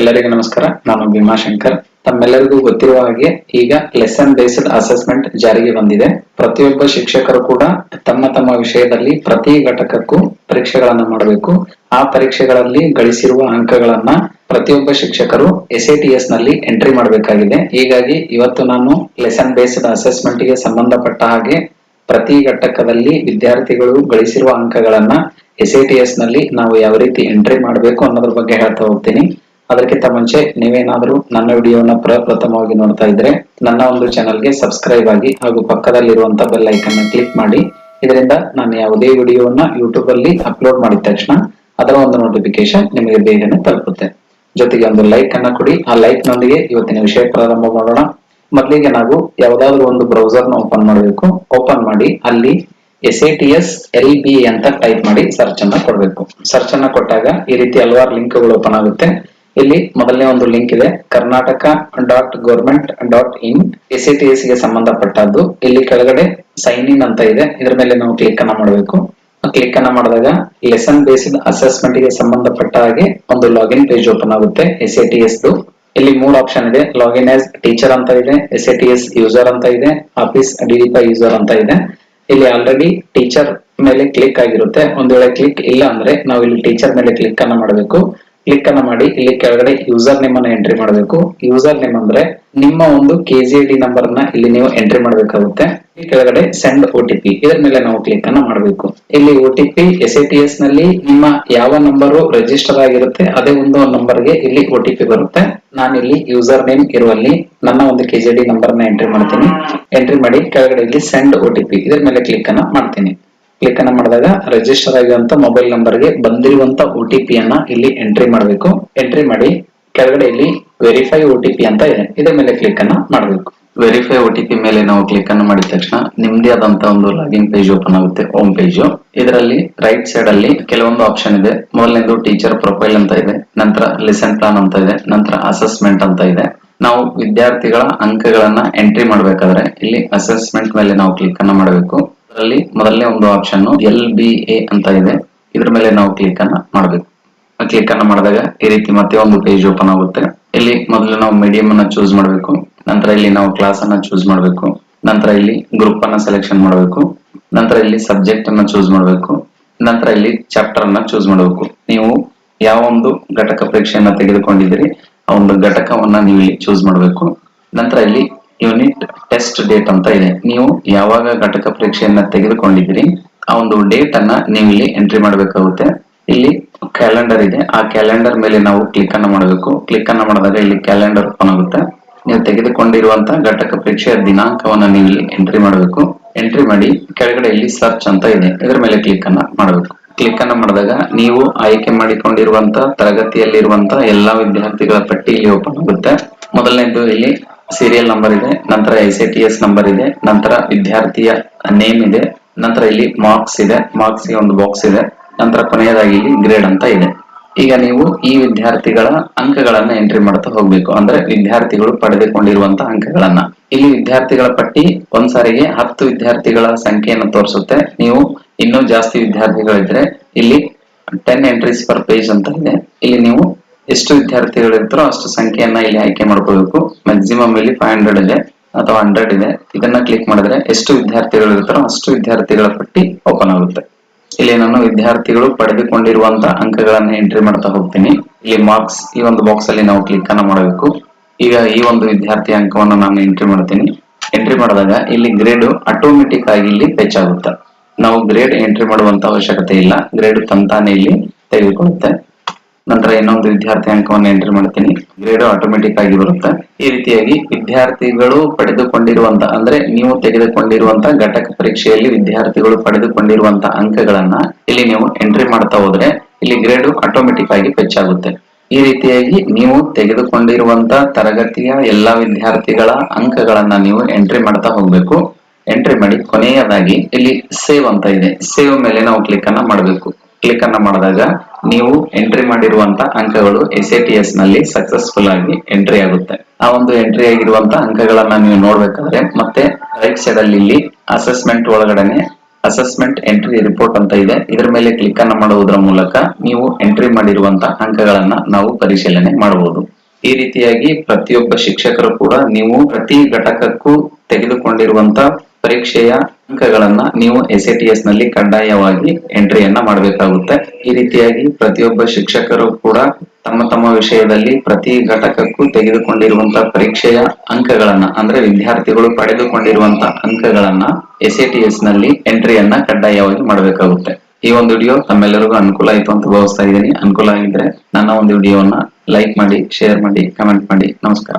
ಎಲ್ಲರಿಗೂ ನಮಸ್ಕಾರ. ನಾನು ಭೀಮಾಶಂಕರ್ ತಮ್ಮೆಲ್ಲರಿಗೂ ಗೊತ್ತಿರುವ ಹಾಗೆ ಈಗ ಲೆಸನ್ ಬೇಸ್ಡ್ ಅಸೆಸ್ಮೆಂಟ್ ಜಾರಿಗೆ ಬಂದಿದೆ. ಪ್ರತಿಯೊಬ್ಬ ಶಿಕ್ಷಕರು ಕೂಡ ತಮ್ಮ ತಮ್ಮ ವಿಷಯದಲ್ಲಿ ಪ್ರತಿ ಘಟಕಕ್ಕೂ ಪರೀಕ್ಷೆಗಳನ್ನ ಮಾಡಬೇಕು. ಆ ಪರೀಕ್ಷೆಗಳಲ್ಲಿ ಗಳಿಸಿರುವ ಅಂಕಗಳನ್ನ ಪ್ರತಿಯೊಬ್ಬ ಶಿಕ್ಷಕರು ಎಸ್ ಎ ಟಿ ಎಸ್ನಲ್ಲಿ ಎಂಟ್ರಿ ಮಾಡಬೇಕಾಗಿದೆ. ಹೀಗಾಗಿ ಇವತ್ತು ನಾನು ಲೆಸನ್ ಬೇಸ್ಡ್ ಅಸೆಸ್ಮೆಂಟ್ಗೆ ಸಂಬಂಧಪಟ್ಟ ಹಾಗೆ ಪ್ರತಿ ಘಟಕದಲ್ಲಿ ವಿದ್ಯಾರ್ಥಿಗಳು ಗಳಿಸಿರುವ ಅಂಕಗಳನ್ನ ಎಸ್ ಎ ಟಿ ಎಸ್ನಲ್ಲಿ ನಾವು ಯಾವ ರೀತಿ ಎಂಟ್ರಿ ಮಾಡಬೇಕು ಅನ್ನೋದ್ರ ಬಗ್ಗೆ ಹೇಳ್ತಾ ಹೋಗ್ತೀನಿ. ಅದಕ್ಕಿಂತ ಮುಂಚೆ ನೀವೇನಾದ್ರೂ ನನ್ನ ವಿಡಿಯೋನ ಪ್ರಪ್ರಥಮವಾಗಿ ನೋಡ್ತಾ ಇದ್ರೆ ನನ್ನ ಒಂದು ಚಾನಲ್ಗೆ ಸಬ್ಸ್ಕ್ರೈಬ್ ಆಗಿ ಹಾಗೂ ಪಕ್ಕದಲ್ಲಿರುವಂತ ಬೆಲ್ ಐಕನ್ ಕ್ಲಿಕ್ ಮಾಡಿ. ಇದರಿಂದ ನಾನು ಯಾವುದೇ ವಿಡಿಯೋವನ್ನ ಯೂಟ್ಯೂಬ್ ಅಲ್ಲಿ ಅಪ್ಲೋಡ್ ಮಾಡಿದ ತಕ್ಷಣ ಅದರ ಒಂದು ನೋಟಿಫಿಕೇಶನ್ ನಿಮಗೆ ಬೇಗನೆ ತಲುಪುತ್ತೆ. ಜೊತೆಗೆ ಒಂದು ಲೈಕ್ ಅನ್ನ ಕೊಡಿ. ಆ ಲೈಕ್ ನೊಂದಿಗೆ ಇವತ್ತಿನ ವಿಷಯ ಪ್ರಾರಂಭ ಮಾಡೋಣ. ಮೊದಲಿಗೆ ನಾವು ಯಾವ್ದಾದ್ರು ಒಂದು ಬ್ರೌಸರ್ನ ಓಪನ್ ಮಾಡಬೇಕು. ಓಪನ್ ಮಾಡಿ ಅಲ್ಲಿ S A T S L B ಅಂತ ಟೈಪ್ ಮಾಡಿ ಸರ್ಚ್ ಅನ್ನ ಕೊಡಬೇಕು. ಸರ್ಚ್ ಅನ್ನ ಕೊಟ್ಟಾಗ ಈ ರೀತಿ ಹಲವಾರು ಲಿಂಕ್ಗಳು ಓಪನ್ ಆಗುತ್ತೆ. ಇಲ್ಲಿ ಮೊದಲನೇ ಒಂದು ಲಿಂಕ್ ಇದೆ. Karnataka dot government dot in ಎಸ್ಗೆ ಸಂಬಂಧಪಟ್ಟದ್ದು. ಇಲ್ಲಿ ಕೆಳಗಡೆ ಸೈನ್ ಇನ್ ಅಂತ ಇದೆ. ಇದ್ರ ಮೇಲೆ ನಾವು ಕ್ಲಿಕ್ ಅನ್ನ ಮಾಡಬೇಕು. ಕ್ಲಿಕ್ ಅನ್ನ ಮಾಡಿದಾಗ ಲೆಸನ್ ಬೇಸ್ಡ್ ಅಸೆಸ್ಮೆಂಟ್ಗೆ ಸಂಬಂಧಪಟ್ಟ ಹಾಗೆ ಒಂದು ಲಾಗಿನ್ ಪೇಜ್ ಓಪನ್ ಆಗುತ್ತೆ ಎಸ್ ಎ ಟಿ ಇಲ್ಲಿ ಮೂರು ಆಪ್ಷನ್ ಇದೆ. ಲಾಗಿನ್ ಆಸ್ ಟೀಚರ್ ಅಂತ ಇದೆ ಎಸ್ ಎ ಯೂಸರ್ ಅಂತ ಇದೆ ಆಫೀಸ್ ಡಿಡಿಪೈ ಯೂಸರ್ ಅಂತ ಇದೆ. ಇಲ್ಲಿ ಆಲ್ರೆಡಿ ಟೀಚರ್ ಮೇಲೆ ಕ್ಲಿಕ್ ಆಗಿರುತ್ತೆ. ಒಂದ್ ವೇಳೆ ಕ್ಲಿಕ್ ಇಲ್ಲ ಅಂದ್ರೆ ನಾವು ಇಲ್ಲಿ ಟೀಚರ್ ಮೇಲೆ ಕ್ಲಿಕ್ ಅನ್ನ ಮಾಡಬೇಕು. ಕ್ಲಿಕ್ ಅನ್ನ ಮಾಡಿ, ಇಲ್ಲಿ ಕೆಳಗಡೆ ಯೂಸರ್ ನೇಮ್ ಅನ್ನ ಎಂಟ್ರಿ ಮಾಡಬೇಕು. ಯೂಸರ್ ನೇಮ್ ಅಂದ್ರೆ ನಿಮ್ಮ ಒಂದು ಕೆ ಜಿ ಡಿ ನಂಬರ್ನ ಇಲ್ಲಿ ನೀವು ಎಂಟ್ರಿ ಮಾಡಬೇಕಾಗುತ್ತೆ. ಇಲ್ಲಿ ಕೆಳಗಡೆ ಸೆಂಡ್ ಒ ಟಿ ಪಿ ಇದರ ಮೇಲೆ ನಾವು ಕ್ಲಿಕ್ ಅನ್ನ ಮಾಡಬೇಕು. ಇಲ್ಲಿ O T P S A T ಎಸ್ನಲ್ಲಿ ನಿಮ್ಮ ಯಾವ ನಂಬರ್ ರಿಜಿಸ್ಟರ್ ಆಗಿರುತ್ತೆ, ಅದೇ ಒಂದು ನಂಬರ್ಗೆ ಇಲ್ಲಿ ಒ ಟಿ ಪಿ ಬರುತ್ತೆ. ನಾನು ಇಲ್ಲಿ ಯೂಸರ್ ನೇಮ್ ಇರುವಲ್ಲಿ ನನ್ನ ಒಂದು ಕೆ ಜಿ ಡಿ ನಂಬರ್ನ ಎಂಟ್ರಿ ಮಾಡ್ತೀನಿ. ಎಂಟ್ರಿ ಮಾಡಿ, ಕೆಳಗಡೆ ಇಲ್ಲಿ ಸೆಂಡ್ ಒ ಟಿ ಪಿ ಇದರ ಮೇಲೆ ಕ್ಲಿಕ್ ಅನ್ನ ಮಾಡ್ತೀನಿ. ಕ್ಲಿಕ್ ಅನ್ನ ಮಾಡಿದಾಗ ರಿಜಿಸ್ಟರ್ ಆಗಿರುವಂತ ಮೊಬೈಲ್ ನಂಬರ್ಗೆ ಬಂದಿರುವಂತ ಒ ಟಿ ಅನ್ನ ಇಲ್ಲಿ ಎಂಟ್ರಿ ಮಾಡಬೇಕು. ಎಂಟ್ರಿ ಮಾಡಿ ಕೆಳಗಡೆ ಇಲ್ಲಿ ವೆರಿಫೈ ಒ ಅಂತ ಇದೆ. ಇದರ ಮೇಲೆ ಕ್ಲಿಕ್ ಅನ್ನ ಮಾಡಬೇಕು. ವೆರಿಫೈ ಒ ಮೇಲೆ ನಾವು ಕ್ಲಿಕ್ ಅನ್ನು ಮಾಡಿದ ತಕ್ಷಣ ನಿಮ್ದೇ ಆದಂತ ಒಂದು ಲಾಗಿನ್ ಪೇಜ್ ಓಪನ್ ಆಗುತ್ತೆ ಹೋಮ್ ಪೇಜ್ ಇದರಲ್ಲಿ ರೈಟ್ ಸೈಡ್ ಅಲ್ಲಿ ಕೆಲವೊಂದು ಆಪ್ಷನ್ ಇದೆ. ಮೊದಲನೇದು ಟೀಚರ್ ಪ್ರೊಫೈಲ್ ಅಂತ ಇದೆ, ನಂತರ ಲೆಸನ್ ಪ್ಲಾನ್ ಅಂತ ಇದೆ, ನಂತರ ಅಸೆಸ್ಮೆಂಟ್ ಅಂತ ಇದೆ. ನಾವು ವಿದ್ಯಾರ್ಥಿಗಳ ಅಂಕಗಳನ್ನ ಎಂಟ್ರಿ ಮಾಡಬೇಕಾದ್ರೆ ಇಲ್ಲಿ ಅಸೆಸ್ಮೆಂಟ್ ಮೇಲೆ ನಾವು ಕ್ಲಿಕ್ ಅನ್ನ ಮಾಡಬೇಕು. ಅದರಲ್ಲಿ ಮೊದಲನೇ ಒಂದು ಆಪ್ಷನ್ ಎಲ್ ಬಿ ಎ ಅಂತ ಇದೆ. ಇದ್ರ ಮೇಲೆ ನಾವು ಕ್ಲಿಕ್ ಅನ್ನ ಮಾಡಬೇಕು. ಕ್ಲಿಕ್ ಅನ್ನ ಮಾಡಿದಾಗ ಈ ರೀತಿ ಮತ್ತೆ ಒಂದು ಪೇಜ್ ಓಪನ್ ಆಗುತ್ತೆ. ಇಲ್ಲಿ ಮೊದಲು ನಾವು ಮೀಡಿಯಂ ಅನ್ನ ಚೂಸ್ ಮಾಡಬೇಕು. ನಂತರ ಇಲ್ಲಿ ನಾವು ಕ್ಲಾಸ್ ಅನ್ನ ಚೂಸ್ ಮಾಡಬೇಕು. ನಂತರ ಇಲ್ಲಿ ಗ್ರೂಪ್ ಅನ್ನ ಸೆಲೆಕ್ಷನ್ ಮಾಡಬೇಕು. ನಂತರ ಇಲ್ಲಿ ಸಬ್ಜೆಕ್ಟ್ ಅನ್ನ ಚೂಸ್ ಮಾಡಬೇಕು. ನಂತರ ಇಲ್ಲಿ ಚಾಪ್ಟರ್ ಅನ್ನ ಚೂಸ್ ಮಾಡಬೇಕು. ನೀವು ಯಾವ ಒಂದು ಘಟಕ ಪರೀಕ್ಷೆಯನ್ನ ತೆಗೆದುಕೊಂಡಿದ್ದೀರಿ, ಆ ಒಂದು ಘಟಕವನ್ನ ನೀವು ಇಲ್ಲಿ ಚೂಸ್ ಮಾಡಬೇಕು. ನಂತರ ಇಲ್ಲಿ ಯೂನಿಟ್ ಟೆಸ್ಟ್ ಡೇಟ್ ಅಂತ ಇದೆ. ನೀವು ಯಾವಾಗ ಘಟಕ ಪರೀಕ್ಷೆಯನ್ನ ತೆಗೆದುಕೊಂಡಿದ್ದೀರಿ, ಆ ಒಂದು ಡೇಟ್ ಅನ್ನ ನೀವು ಇಲ್ಲಿ ಎಂಟ್ರಿ ಮಾಡಬೇಕಾಗುತ್ತೆ. ಇಲ್ಲಿ ಕ್ಯಾಲೆಂಡರ್ ಇದೆ. ಆ ಕ್ಯಾಲೆಂಡರ್ ಮೇಲೆ ನಾವು ಕ್ಲಿಕ್ ಅನ್ನ ಮಾಡಬೇಕು. ಕ್ಲಿಕ್ ಅನ್ನ ಮಾಡಿದಾಗ ಇಲ್ಲಿ ಕ್ಯಾಲೆಂಡರ್ ಓಪನ್ ಆಗುತ್ತೆ. ನೀವು ತೆಗೆದುಕೊಂಡಿರುವಂತಹ ಘಟಕ ಪರೀಕ್ಷೆಯ ದಿನಾಂಕವನ್ನ ನೀವು ಇಲ್ಲಿ ಎಂಟ್ರಿ ಮಾಡಬೇಕು. ಎಂಟ್ರಿ ಮಾಡಿ ಕೆಳಗಡೆ ಇಲ್ಲಿ ಸರ್ಚ್ ಅಂತ ಇದೆ. ಇದರ ಮೇಲೆ ಕ್ಲಿಕ್ ಅನ್ನ ಮಾಡಬೇಕು. ಕ್ಲಿಕ್ ಅನ್ನ ಮಾಡಿದಾಗ ನೀವು ಆಯ್ಕೆ ಮಾಡಿಕೊಂಡಿರುವಂತ ತರಗತಿಯಲ್ಲಿರುವಂತ ಎಲ್ಲಾ ವಿದ್ಯಾರ್ಥಿಗಳ ಪಟ್ಟಿ ಇಲ್ಲಿ ಓಪನ್ ಆಗುತ್ತೆ. ಮೊದಲನೇದು ಇಲ್ಲಿ ಸೀರಿಯಲ್ ನಂಬರ್ ಇದೆ, ನಂತರ S A T S number ಇದೆ, ನಂತರ ವಿದ್ಯಾರ್ಥಿಯ ನೇಮ್ ಇದೆ, ನಂತರ ಇಲ್ಲಿ ಮಾರ್ಕ್ಸ್ ಇದೆ ಮಾರ್ಕ್ಸ್ಗೆ ಒಂದು ಬಾಕ್ಸ್ ಇದೆ, ನಂತರ ಕೊನೆಯದಾಗಿ ಇಲ್ಲಿ ಗ್ರೇಡ್ ಅಂತ ಇದೆ. ಈಗ ನೀವು ಈ ವಿದ್ಯಾರ್ಥಿಗಳ ಅಂಕಗಳನ್ನ ಎಂಟ್ರಿ ಮಾಡ್ತಾ ಹೋಗ್ಬೇಕು. ಅಂದ್ರೆ ವಿದ್ಯಾರ್ಥಿಗಳು ಪಡೆದುಕೊಂಡಿರುವಂತಹ ಅಂಕಗಳನ್ನ. ಇಲ್ಲಿ ವಿದ್ಯಾರ್ಥಿಗಳ ಪಟ್ಟಿ ಒಂದ್ಸಾರಿಗೆ ಹತ್ತು ವಿದ್ಯಾರ್ಥಿಗಳ ಸಂಖ್ಯೆಯನ್ನು ತೋರಿಸುತ್ತೆ. ನೀವು ಇನ್ನೂ ಜಾಸ್ತಿ ವಿದ್ಯಾರ್ಥಿಗಳಿದ್ರೆ ಇಲ್ಲಿ ಟೆನ್ ಎಂಟ್ರೀಸ್ ಪರ್ ಪೇಜ್ ಅಂತ ಇದೆ. ಇಲ್ಲಿ ನೀವು ಎಷ್ಟು ವಿದ್ಯಾರ್ಥಿಗಳು ಇರ್ತಾರೋ ಅಷ್ಟು ಸಂಖ್ಯೆಯನ್ನ ಇಲ್ಲಿ ಆಯ್ಕೆ ಮಾಡ್ಕೋಬೇಕು ಮ್ಯಾಕ್ಸಿಮಮ್ ಇಲ್ಲಿ ಫೈವ್ ಹಂಡ್ರೆಡ್ ಇದೆ ಅಥವಾ ಹಂಡ್ರೆಡ್ ಇದೆ. ಇದನ್ನ ಕ್ಲಿಕ್ ಮಾಡಿದ್ರೆ ಎಷ್ಟು ವಿದ್ಯಾರ್ಥಿಗಳು ಇರ್ತಾರೋ ಅಷ್ಟು ವಿದ್ಯಾರ್ಥಿಗಳ ಪಟ್ಟಿ ಓಪನ್ ಆಗುತ್ತೆ. ಇಲ್ಲಿ ನಾನು ವಿದ್ಯಾರ್ಥಿಗಳು ಪಡೆದುಕೊಂಡಿರುವಂತಹ ಅಂಕಗಳನ್ನ ಎಂಟ್ರಿ ಮಾಡ್ತಾ ಹೋಗ್ತೀನಿ. ಇಲ್ಲಿ ಮಾರ್ಕ್ಸ್ ಈ ಒಂದು ಬಾಕ್ಸ್ ಅಲ್ಲಿ ನಾವು ಕ್ಲಿಕ್ ಅನ್ನ ಮಾಡಬೇಕು. ಈಗ ಈ ಒಂದು ವಿದ್ಯಾರ್ಥಿ ಅಂಕವನ್ನು ನಾನು ಎಂಟ್ರಿ ಮಾಡ್ತೀನಿ. ಎಂಟ್ರಿ ಮಾಡಿದಾಗ ಇಲ್ಲಿ ಗ್ರೇಡ್ ಆಟೋಮೆಟಿಕ್ ಆಗಿ ಇಲ್ಲಿ ಫೆಚ್ ಆಗುತ್ತೆ. ನಾವು ಗ್ರೇಡ್ ಎಂಟ್ರಿ ಮಾಡುವಂತ ಅವಶ್ಯಕತೆ ಇಲ್ಲ. ಗ್ರೇಡ್ ತಂತಾನೆ ಇಲ್ಲಿ ತೆಗೆದುಕೊಳ್ಳುತ್ತೆ. ನಂತರ ಇನ್ನೊಂದು ವಿದ್ಯಾರ್ಥಿ ಅಂಕವನ್ನು ಎಂಟ್ರಿ ಮಾಡ್ತೀನಿ. ಗ್ರೇಡ್ ಆಟೋಮೆಟಿಕ್ ಆಗಿ ಬರುತ್ತೆ. ಈ ರೀತಿಯಾಗಿ ವಿದ್ಯಾರ್ಥಿಗಳು ಪಡೆದುಕೊಂಡಿರುವಂತ, ಅಂದ್ರೆ ನೀವು ತೆಗೆದುಕೊಂಡಿರುವಂತ ಘಟಕ ಪರೀಕ್ಷೆಯಲ್ಲಿ ವಿದ್ಯಾರ್ಥಿಗಳು ಪಡೆದುಕೊಂಡಿರುವಂತಹ ಅಂಕಗಳನ್ನ ಇಲ್ಲಿ ನೀವು ಎಂಟ್ರಿ ಮಾಡ್ತಾ ಹೋದ್ರೆ ಇಲ್ಲಿ ಗ್ರೇಡ್ ಆಟೋಮೆಟಿಕ್ ಆಗಿ ಹೆಚ್ಚಾಗುತ್ತೆ ಈ ರೀತಿಯಾಗಿ ನೀವು ತೆಗೆದುಕೊಂಡಿರುವಂತ ತರಗತಿಯ ಎಲ್ಲಾ ವಿದ್ಯಾರ್ಥಿಗಳ ಅಂಕಗಳನ್ನ ನೀವು ಎಂಟ್ರಿ ಮಾಡ್ತಾ ಹೋಗ್ಬೇಕು. ಎಂಟ್ರಿ ಮಾಡಿ ಕೊನೆಯದಾಗಿ ಇಲ್ಲಿ ಸೇವ್ ಅಂತ ಇದೆ. ಸೇವ್ ಮೇಲೆ ನಾವು ಕ್ಲಿಕ್ ಅನ್ನ ಮಾಡಬೇಕು. ಕ್ಲಿಕ್ ಅನ್ನ ಮಾಡಿದಾಗ ನೀವು ಎಂಟ್ರಿ ಮಾಡಿರುವಂತ ಅಂಕಗಳು ಎಸ್ ಎ ಟಿ ಎಸ್ನಲ್ಲಿ ಸಕ್ಸಸ್ಫುಲ್ ಆಗಿ ಎಂಟ್ರಿ ಆಗುತ್ತೆ. ಆ ಒಂದು ಎಂಟ್ರಿ ಆಗಿರುವಂತ ಅಂಕಗಳನ್ನ ನೀವು ನೋಡ್ಬೇಕಾದ್ರೆ ಮತ್ತೆ ರೈಟ್ ಸೈಡ್ ಅಲ್ಲಿ ಇಲ್ಲಿ ಅಸೆಸ್ಮೆಂಟ್ ಒಳಗಡೆನೆ ಅಸೆಸ್ಮೆಂಟ್ ಎಂಟ್ರಿ ರಿಪೋರ್ಟ್ ಅಂತ ಇದೆ. ಇದರ ಮೇಲೆ ಕ್ಲಿಕ್ ಅನ್ನ ಮಾಡುವುದರ ಮೂಲಕ ನೀವು ಎಂಟ್ರಿ ಮಾಡಿರುವಂತ ಅಂಕಗಳನ್ನ ನಾವು ಪರಿಶೀಲನೆ ಮಾಡಬಹುದು. ಈ ರೀತಿಯಾಗಿ ಪ್ರತಿಯೊಬ್ಬ ಶಿಕ್ಷಕರು ಕೂಡ ನೀವು ಪ್ರತಿ ಘಟಕಕ್ಕೂ ತೆಗೆದುಕೊಂಡಿರುವಂತ ಪರೀಕ್ಷೆಯ ಅಂಕಗಳನ್ನ ನೀವು ಎಸ್ ಎ ಟಿ ಎಸ್ನಲ್ಲಿ ಕಡ್ಡಾಯವಾಗಿ ಎಂಟ್ರಿಯನ್ನ ಮಾಡಬೇಕಾಗುತ್ತೆ. ಈ ರೀತಿಯಾಗಿ ಪ್ರತಿಯೊಬ್ಬ ಶಿಕ್ಷಕರು ಕೂಡ ತಮ್ಮ ತಮ್ಮ ವಿಷಯದಲ್ಲಿ ಪ್ರತಿ ಘಟಕಕ್ಕೂ ತೆಗೆದುಕೊಂಡಿರುವಂತಹ ಪರೀಕ್ಷೆಯ ಅಂಕಗಳನ್ನ, ಅಂದ್ರೆ ವಿದ್ಯಾರ್ಥಿಗಳು ಪಡೆದುಕೊಂಡಿರುವಂತಹ ಅಂಕಗಳನ್ನ ಎಸ್ ಎ ಟಿ ಎಸ್ನಲ್ಲಿ ಎಂಟ್ರಿಯನ್ನ ಕಡ್ಡಾಯವಾಗಿ ಮಾಡಬೇಕಾಗುತ್ತೆ. ಈ ಒಂದು ವಿಡಿಯೋ ತಮ್ಮೆಲ್ಲರಿಗೂ ಅನುಕೂಲ ಆಯ್ತು ಅಂತ ಭಾವಿಸ್ತಾ ಇದ್ದೀನಿ. ಅನುಕೂಲ ಆಗಿದ್ರೆ ನನ್ನ ಒಂದು ವಿಡಿಯೋವನ್ನ ಲೈಕ್ ಮಾಡಿ, ಶೇರ್ ಮಾಡಿ, ಕಮೆಂಟ್ ಮಾಡಿ. ನಮಸ್ಕಾರ.